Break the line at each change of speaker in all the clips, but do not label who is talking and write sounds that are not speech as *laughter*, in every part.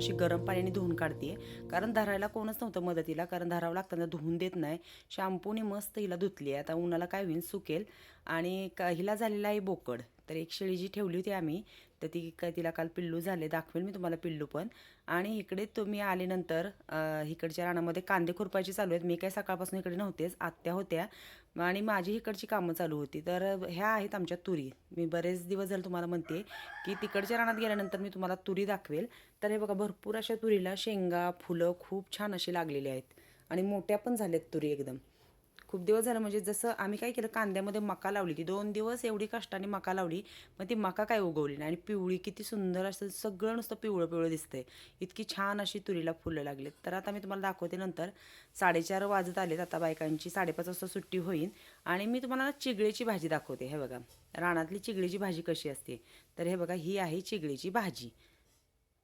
अशी गरम पाण्याने धुवून काढते कारण धरायला कोणच नव्हतं मदतीला कारण धरावं लागताना धुवून देत नाही. शॅम्पूने मस्त हिला धुतली आहे. आता उन्हाला काय होईल सुकेल. आणि का हिला झालेला आहे बोकड. तर एक शेळी जी ठेवली होती आम्ही तर ती काय तिला काल पिल्लू झाले. दाखवेल मी तुम्हाला पिल्लू पण. आणि इकडे तुम्ही आल्यानंतर इकडच्या रानामध्ये कांदे खुरपायचे चालू आहेत. मी काय सकाळपासून इकडे नव्हतेच आत्या होत्या. आणि माझी इकडची कामं चालू होती. तर ह्या आहेत आमच्या तुरी. मी बरेच दिवस झाले तुम्हाला म्हणते की तिकडच्या रानात गेल्यानंतर मी तुम्हाला तुरी दाखवेल. तर हे बघा भरपूर अशा तुरीला शेंगा फुलं खूप छान अशी लागलेली आहेत. आणि मोठ्या पण झाल्यात तुरी एकदम. खूप दिवस झालं म्हणजे जसं आम्ही काय केलं कांद्यामध्ये मका लावली ती दोन दिवस एवढी कष्टाने मका लावली मग ती मका काय उगवली नाही. आणि पिवळी किती सुंदर असतं सगळं नुसतं पिवळं पिवळं दिसतंय. इतकी छान अशी तुरीला फुलं लागलीत. तर आता मी तुम्हाला दाखवते नंतर. साडेचार वाजत आलेत आता बायकांची साडेपाच वाजता सुट्टी होईल. आणि मी तुम्हाला चिगळेची भाजी दाखवते हे बघा. रानातली चिगळीची भाजी कशी असते. तर हे बघा ही आहे चिगळीची भाजी.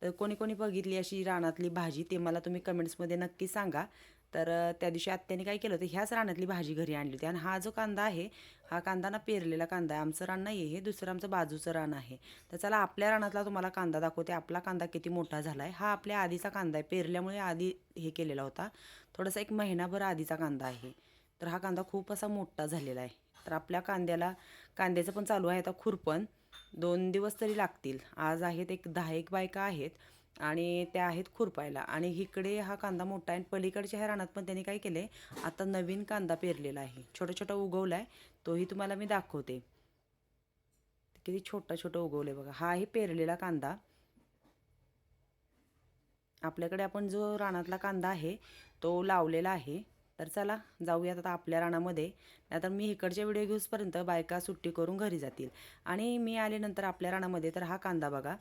तर कोणी कोणी बघितली अशी रानातली भाजी ते मला तुम्ही कमेंट्समध्ये नक्की सांगा. तर त्या दिवशी आत्याने काय केलं होतं ह्याच रानातली भाजी घरी आणली होती. आणि हा जो कांदा आहे हा कांदा ना पेरलेला कांदा आहे. आमचं रान नाही आहे हे दुसरं आमचं बाजूचं रान आहे. तर चला आपल्या रानातला तुम्हाला कांदा दाखवते. आपला कांदा किती मोठा झाला आहे हा आपल्या आधीचा कांदा आहे. पेरल्यामुळे आधी हे केलेला होता. थोडासा एक महिनाभर आधीचा कांदा आहे. तर हा कांदा खूप असा मोठा झालेला आहे. तर आपल्या कांद्याला कांद्याचं पण चालू आहे आता खुरपण. दोन दिवस तरी लागतील. आज आहेत एक दहा एक बायका आहेत. आणि त्या आहेत खुरपायला. आणि इकडे हा कांदा मोठा आहे आणि पलीकडच्या ह्या रानात पण त्यांनी काय केलं आहे आता नवीन कांदा पेरलेला आहे. छोटा छोटा उगवला आहे तोही तुम्हाला मी दाखवते. किती छोटा छोटा आहे बघा. हा आहे पेरलेला कांदा. आपल्याकडे आपण जो रानातला कांदा आहे तो लावलेला आहे. तर चला जाऊयात आता आपल्या रानामध्ये. नाहीतर मी इकडच्या व्हिडिओ घेऊसपर्यंत बायका सुट्टी करून घरी जातील. आणि मी आल्यानंतर आपल्या रानामध्ये तर हा कांदा बघा.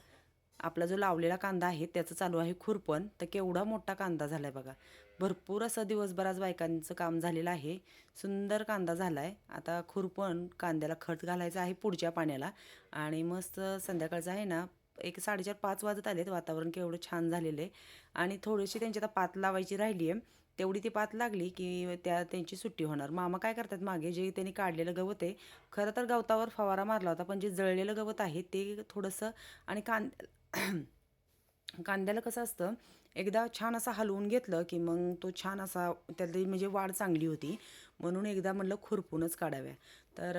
आपला जो लावलेला कांदा आहे त्याचं चालू आहे खुरपण. तर केवढा मोठा कांदा झाला आहे बघा. भरपूर असं दिवसभराच बायकांचं काम झालेलं आहे. सुंदर कांदा झाला आहे आता खुरपण कांद्याला खत घालायचं आहे पुढच्या पाण्याला. आणि मस्त संध्याकाळचं आहे ना एक साडेचार पाच वाजत आलेत. वातावरण केवढं छान झालेलं आहे. आणि थोडीशी त्यांची आता पात लावायची राहिली आहे तेवढी ती पात लागली की त्या त्यांची सुट्टी होणार. मामा काय करतात मागे जे त्यांनी काढलेलं गवत आहे खरं तर गवतावर फवारा मारला होता पण जे जळलेलं गवत आहे ते थोडंसं आणि कांद *clears throat* कांद्याला कसं असतं एकदा छान असा हलवून घेतलं की मग तो छान असा त्यातली म्हणजे वाढ चांगली होती. म्हणून एकदा म्हणलं खुरपूनच काढाव्या. तर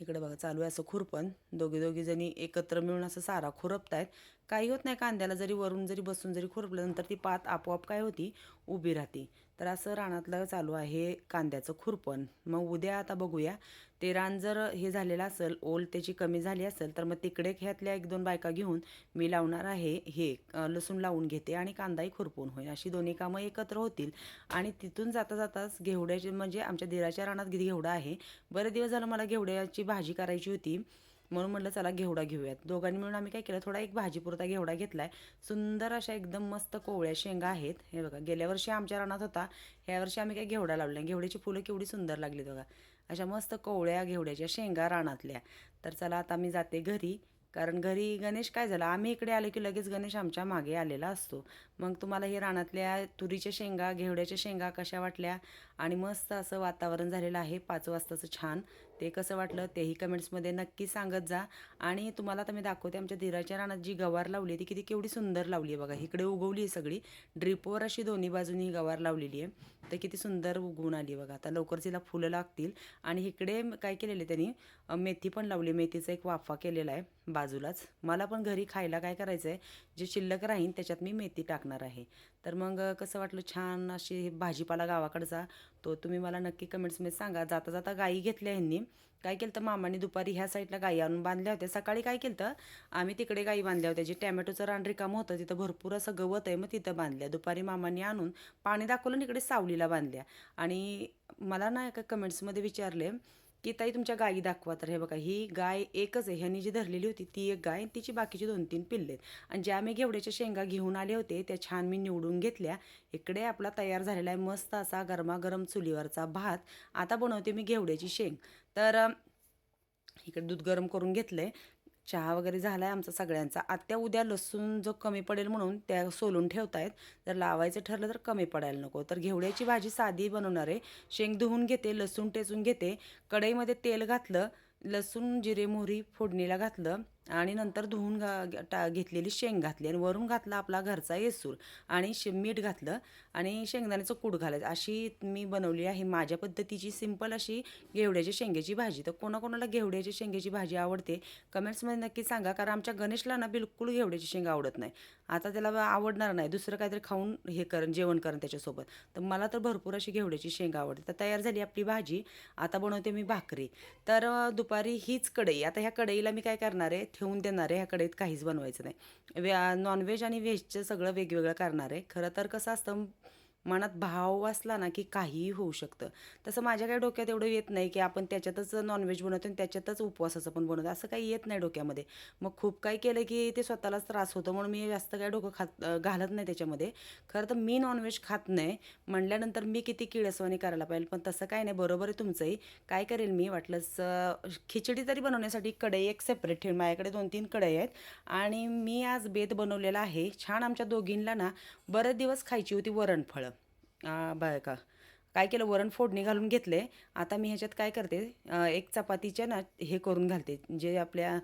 इकडे बघा चालू आहे असं खुरपण. दोघी दोघी जणी एकत्र मिळून असं सारा खुरपतायत. काही होत नाही कांद्याला जरी वरून जरी बसून जरी खुरपलं नंतर ती पात आपोआप काय होती? उभी राहते. तर असं रानातलं चालू आहे कांद्याचं खुरपण. मग उद्या आता बघूया. ते रान जर हे झालेलं असेल ओल त्याची कमी झाली असेल तर मग तिकडे ह्यातल्या एक दोन बायका घेऊन मी लावणार आहे हे लसूण लावून घेते आणि कांदाही खुरपून होईल. अशी दोन्ही कामं एकत्र होतील. आणि तिथून जाता जाताच घेवड्याचे म्हणजे आमच्या दिराच्या रानात घेवडा आहे. बरे दिवस झालं मला घेवड्याची भाजी करायची होती. म्हणून म्हटलं चला घेवडा घेऊयात. दोघांनी मिळून आम्ही काय केलं थोडा एक भाजीपुरता घेवडा घेतलाय. सुंदर अशा एकदम मस्त कोवळ्या शेंगा आहेत. हे बघा गेल्या वर्षी आमच्या रानात होता. ह्या वर्षी आम्ही काय घेवडा लावला घेवड्याची फुलं केवढी सुंदर लागली बघा. अशा मस्त कोवळ्या घेवड्याच्या शेंगा रानातल्या. तर चला आता मी जाते घरी. कारण घरी गणेश काय झाला आम्ही इकडे आले की लगेच गणेश आमच्या मागे आलेला असतो. मग तुम्हाला हे रानातल्या तुरीच्या शेंगा घेवड्याच्या शेंगा कशा वाटल्या? आणि मस्त असं वातावरण झालेलं आहे. पाच वाजताचं छान. ते कसं वाटलं तेही कमेंट्समध्ये नक्की सांगत जा. आणि तुम्हाला आता मी दाखवते आमच्या धीराच्या रानात जी गवार लावली आहे ती किती केवढी सुंदर लावली आहे बघा. इकडे उगवली आहे सगळी. ड्रिपवर अशी दोन्ही बाजूनी ही गवार लावलेली आहे. तर किती सुंदर उगवून आली आहे बघा. आता लवकर तिला फुलं लागतील. आणि इकडे काय केलेलं आहे त्यांनी? मेथी पण लावली मेथीचा एक वाफा केलेला आहे बाजूलाच. मला पण घरी खायला काय करायचं आहे जे शिल्लक राहीन त्याच्यात मी मेथी टाकणार आहे. तर मग कसं वाटलं? छान अशी भाजीपाला गावाकडचा तो तुम्ही मला नक्की कमेंट्समध्ये सांगा. जाता जाता गाई घेतल्या ह्यांनी काय केलं तर मामाने दुपारी ह्या साईडला गाई आणून बांधल्या होत्या. सकाळी काय केलं तर आम्ही तिकडे गाई बांधल्या होत्या. जे टॅमॅटोचं रान रिकाम होतं तिथं भरपूर असं गवत आहे मग तिथं बांधल्या. दुपारी मामाने आणून पाणी दाखवलं आणि इकडे सावलीला बांधल्या. आणि मला ना एका कमेंट्समध्ये विचारले की ताई तुमच्या गायी दाखवा तर. हे बघा ही गाय एकच आहे. ह्यांनी जी धरलेली होती ती एक गाय तिची बाकीची दोन तीन पिल्ले आहेत. आणि ज्या मी घेवड्याच्या शेंगा घेऊन आले होते त्या छान मी निवडून घेतल्या. इकडे आपला तयार झालेला आहे मस्त असा गरमागरम चुलीवरचा भात. आता बनवते मी घेवड्याची शेंग. तर इकडे दूध गरम करून घेतलं आहे चहा वगैरे झाला आहे आमचा सगळ्यांचा. आत्या उद्या लसूण जो कमी पडेल म्हणून त्या सोलून ठेवतायत. जर लावायचं ठरलं तर कमी पडायला नको. तर घेवड्याची भाजी साधी बनवणार आहे. शेंग धुवून घेते लसूण टेचून घेते. कढईमध्ये तेल घातलं लसूण जिरे मोहरी फोडणीला घातलं. आणि नंतर धुवून घा टा घेतलेली शेंग घातली आणि वरून घातला आपला घरचा येसूर आणि शे मीठ घातलं आणि शेंगदाण्याचं कूट घालायचं. अशी मी बनवली आहे. माझ्या पद्धतीची सिंपल अशी घेवड्याची शेंग्याची भाजी. तर कोणाकोणाला घेवड्याची शेंग्याची भाजी आवडते कमेंट्समध्ये नक्की सांगा. कारण आमच्या गणेशला ना बिलकुल घेवड्याची शेंग आवडत नाही. आता त्याला आवडणार नाही. दुसरं काहीतरी खाऊन हे करण जेवण करण त्याच्यासोबत. तर मला तर भरपूर अशी घेवड्याची शेंगा आवडते तर तयार झाली आपली भाजी. आता बनवते मी भाकरी. तर दुपारी हीच कढई. आता ह्या कढईला मी काय करणार आहे? ठेवून देणार आहे. ह्या कढईत काहीच बनवायचं नाही. वे नॉनव्हेज आणि व्हेजचं सगळं वेगवेगळं करणार आहे. खरं तर कसं असतं मनात भाव असला ना की काहीही होऊ शकतं. तसं माझ्या काही डोक्यात एवढं येत नाही की आपण त्याच्यातच नॉनव्हेज बनवतो आणि त्याच्यातच उपवासाचं पण बनवतो. असं काही येत नाही डोक्यामध्ये. मग खूप काही केलं की ते स्वतःलाच त्रास होतो म्हणून मी जास्त काही डोकं खात घालत नाही त्याच्यामध्ये. खरं तर मी नॉनव्हेज खात नाही. म्हणल्यानंतर मी किती किळसवाणी करायला पाहिजे पण तसं काय नाही. बरोबर आहे तुमचंही. काय करेल मी? वाटलंच खिचडी तरी बनवण्यासाठी कढई एक सेपरेट ठेवून माझ्याकडे दोन तीन कढई आहेत. आणि मी आज बेत बनवलेला आहे. छान आमच्या दोघींना ना बरेच दिवस खायची होती वरणफळं. बरं का काय केलं? वरण फोडणी घालून घेतले. आता मी ह्याच्यात काय करते? एक चपातीच्या ना हे करून घालते. जे आपल्या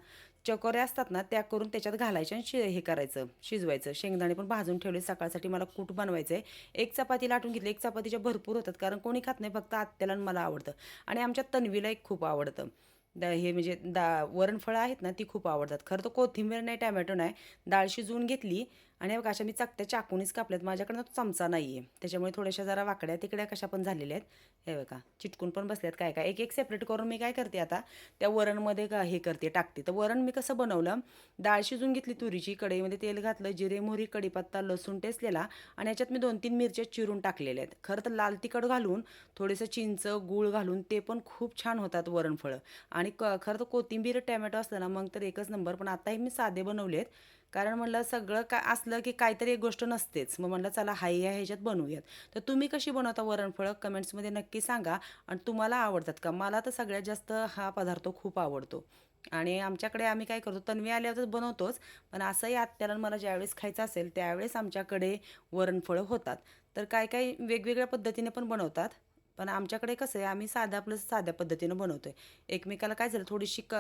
चकोऱ्या असतात ना त्या करून त्याच्यात घालायच्या आणि शि हे करायचं शिजवायचं. शेंगदाणे पण भाजून ठेवले. सकाळसाठी मला कूट बनवायचं आहे एक चपाती लाटून घेतली. एक चपातीच्या भरपूर होतात कारण कोणी खात नाही. फक्त आत्याला मला आवडतं. आणि आमच्या तन्वीला एक खूप आवडतं. द हे म्हणजे दा वरणफळं आहेत ना ती खूप आवडतात. खरं तर कोथिंबीर नाही टॅमॅटो नाही. डाळ शिजवून घेतली. आणि बघा अशा मी चकत्या चाकूनच कापल्यात. माझ्याकडनं तो चमचा नाही आहे त्याच्यामुळे थोड्याशा जरा वाकड्या तिकड्या कशा पण झालेल्या आहेत. हे बघा चिटकून पण बसल्यात काय काय. एक एक सेपरेट करून मी काय करते आता त्या वरणमध्ये का हे करते टाकते. तर वरण मी कसं बनवलं डाळ शिजून घेतली तुरीची कढईमध्ये तेल घातलं जिरे मोहरी कढीपत्ता लसूण टेसलेला आणि याच्यात मी दोन तीन मिरच्या चिरून टाकलेल्या आहेत. खरं तर लाल तिखट घालून थोडंसं चिंच गूळ घालून ते पण खूप छान होतात वरणफळं. आणि क खरं तर कोथिंबीर टॅमॅटो असताना ना मग तर एकच नंबर. पण आताही मी साधे बनवले आहेत कारण म्हणलं सगळं काय असलं की काहीतरी एक गोष्ट नसतेच. मग म्हणलं चला हाय या ह्याच्यात बनवूयात. तर तुम्ही कशी बनवता वरणफळं कमेंट्समध्ये नक्की सांगा. आणि तुम्हाला आवडतात का? मला तर सगळ्यात जास्त हा पदार्थ खूप आवडतो. आणि आमच्याकडे आम्ही काय करतो तन्वी आल्यावरच बनवतोच. पण असंही आत्याला मला ज्यावेळेस खायचं असेल त्यावेळेस आमच्याकडे वरणफळं होतात. तर काय काय वेगवेगळ्या पद्धतीने पण बनवतात. पण आमच्याकडे कसं आहे आम्ही साध्या आपलं साध्या पद्धतीनं बनवतो आहे एकमेकाला काय झालं थोडीशी क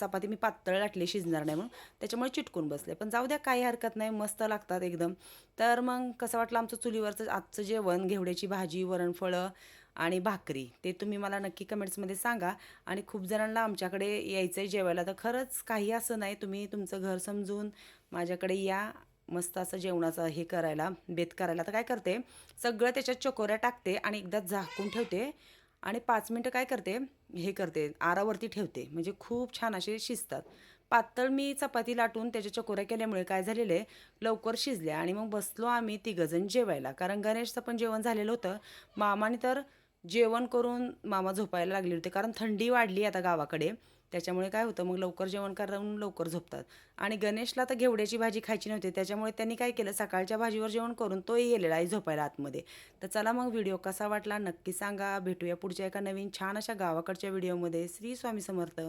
चपाती मी पातळ लाटली शिजणार नाही म्हणून. त्याच्यामुळे चिटकून बसले. पण जाऊ द्या काही हरकत नाही मस्त लागतात एकदम. तर मग कसं वाटलं आमचं चुलीवरचं आजचं जेवण घेवड्याची भाजी वरणफळं आणि भाकरी ते तुम्ही मला नक्की कमेंट्समध्ये सांगा. आणि खूप जणांना आमच्याकडे यायचं आहे जेवायला. तर खरंच काही असं नाही तुम्ही तुमचं घर समजून माझ्याकडे या. मस्त असं जेवणाचं हे करायला बेत करायला. तर काय करते सगळं त्याच्यात चकोऱ्या टाकते आणि एकदा झाकून ठेवते आणि पाच मिनटं काय करते हे करते आरावरती ठेवते. म्हणजे खूप छान असे शिजतात. पातळ मी चपाती लाटून त्याच्या चकोऱ्या केल्यामुळे काय झालेलं आहे लवकर शिजल्या आणि मग बसलो आम्ही तिघंजण जेवायला. कारण गणेशचं पण जेवण झालेलं होतं. मामाने तर जेवण करून मामा झोपायला लागले होते कारण थंडी वाढली आता गावाकडे. त्याच्यामुळे काय होतं मग लवकर जेवण करून लवकर झोपतात. आणि गणेशला तर घेवड्याची भाजी खायची नव्हती त्याच्यामुळे त्यांनी काय केलं सकाळच्या भाजीवर जेवण करून तोही गेलेला आहे झोपायला आतमध्ये. तर चला मग व्हिडिओ कसा वाटला नक्की सांगा. भेटूया पुढच्या एका नवीन छान अशा गावाकडच्या व्हिडिओमध्ये. श्री स्वामी समर्थ.